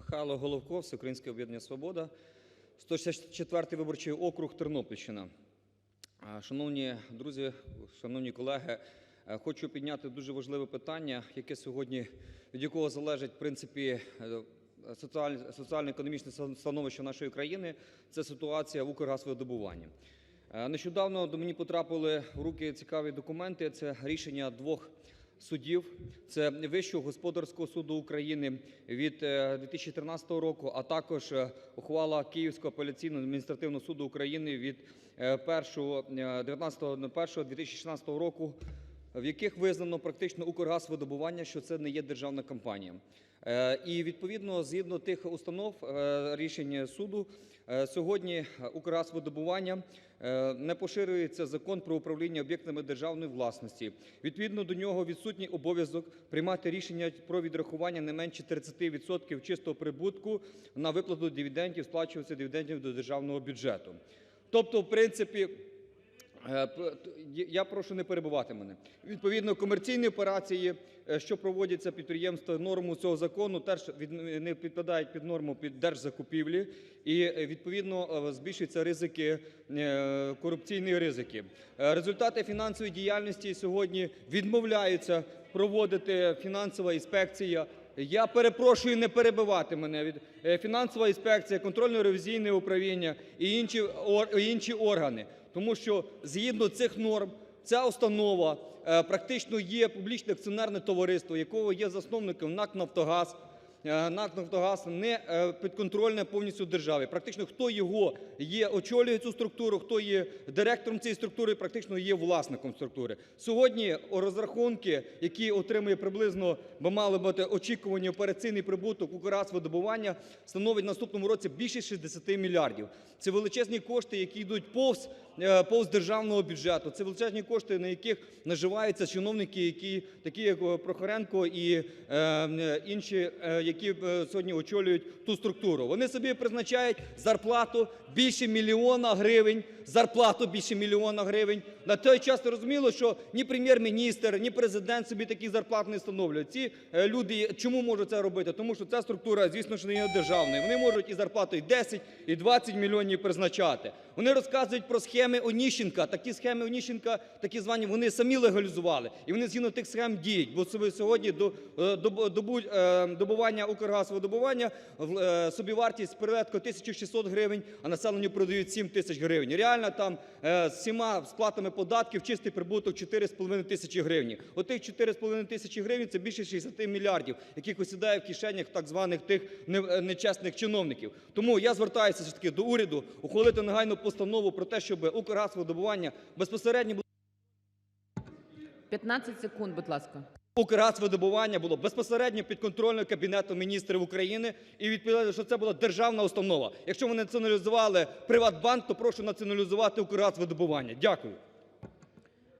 Михайло Головко, Всеукраїнське об'єднання "Свобода", 164 виборчий округ, Тернопільщина. Шановні друзі, шановні колеги, е, хочу підняти дуже важливе питання, яке сьогодні, від якого залежить, в принципі, е, соціально-економічне становище нашої країни, це ситуація в Укргазвидобуванні. Е, Нещодавно до мені потрапили в руки цікаві документи. Це рішення двох судів. Це Вищого господарського суду України від е, 2013 року, а також е, ухвала Київського апеляційного адміністративного суду України від е, 1, е, 19.01.2016 року, в яких визнано практично Укргазвидобування, що це не є державна компанія. Е, І відповідно, згідно тих установ е, рішень суду, е, сьогодні Укргазвидобування не поширюється Закон про управління об'єктами державної власності. Відповідно до нього відсутній обов'язок приймати рішення про відрахування не менше 30% чистого прибутку на виплату дивідендів, сплачуватися дивідендів до державного бюджету. Тобто, в принципі, я- Я прошу не перебивати мене. Відповідно, комерційні операції, е, що проводяться підприємства, норму цього закону теж не підпадають під норму під держзакупівлі, і е, відповідно е, збільшуються ризики, е, корупційні ризики. Е, Результати фінансової діяльності сьогодні відмовляються проводити фінансова інспекція. Я перепрошую не перебивати мене. Від е, фінансова інспекція, контрольно-ревізійне управління і інші, органи. Тому що згідно цих норм ця установа е, практично є публічне акціонерне товариство, якого є засновником НАК «Нафтогаз». Е, НАК «Нафтогаз» не е, підконтрольне повністю державі. Практично хто його є, очолює цю структуру, хто є директором цієї структури, практично є власником структури. Сьогодні розрахунки, які отримує приблизно, бо мали бути очікувані операційний прибуток Укргазвидобування, становить в наступному році більше 60 мільярдів. Це величезні кошти, які йдуть повз, повз державного бюджету. Це величезні кошти, на яких наживаються чиновники, які, такі як е, Прохоренко і е, е, інші, е, які е, сьогодні очолюють ту структуру. Вони собі призначають зарплату більше мільйона гривень, зарплату більше мільйона гривень. На той час зрозуміло, що ні прем'єр-міністр, ні президент собі такі зарплат не встановлюють. Ці е, люди чому можуть це робити? Тому що ця структура, звісно ж, не є державною. Вони можуть і зарплату і 10, і 20 мільйонів призначати. Вони розказують про схеми Оніщенка. Такі схеми Оніщенка, такі звані, вони самі легалізували. І вони згідно тих схем діють. Бо собі сьогодні до, е, е, добування Укргазвидобування е, собівартість порядку 1600 гривень, а населенню продають 7 тисяч гривень. Реально там з всіма сплатами податків чистий прибуток 4,5 тисячі гривень. Отих 4,5 тисячі гривень – це більше 60 мільярдів, яких осідає в кишенях так званих тих нечесних чиновників. Тому я звертаюся все ж таки до уряду ухвалити негайну постанову про те, щоб Укргазвидобування безпосередньо ГОЛОВУЮЧИЙ. 15 секунд, будь ласка. Укргазвидобування було безпосередньо під контролем Кабінету міністрів України і відповідально, що це була державна установа. Якщо ми націоналізували Приватбанк, то прошу націоналізувати Укргазвидобування. Дякую.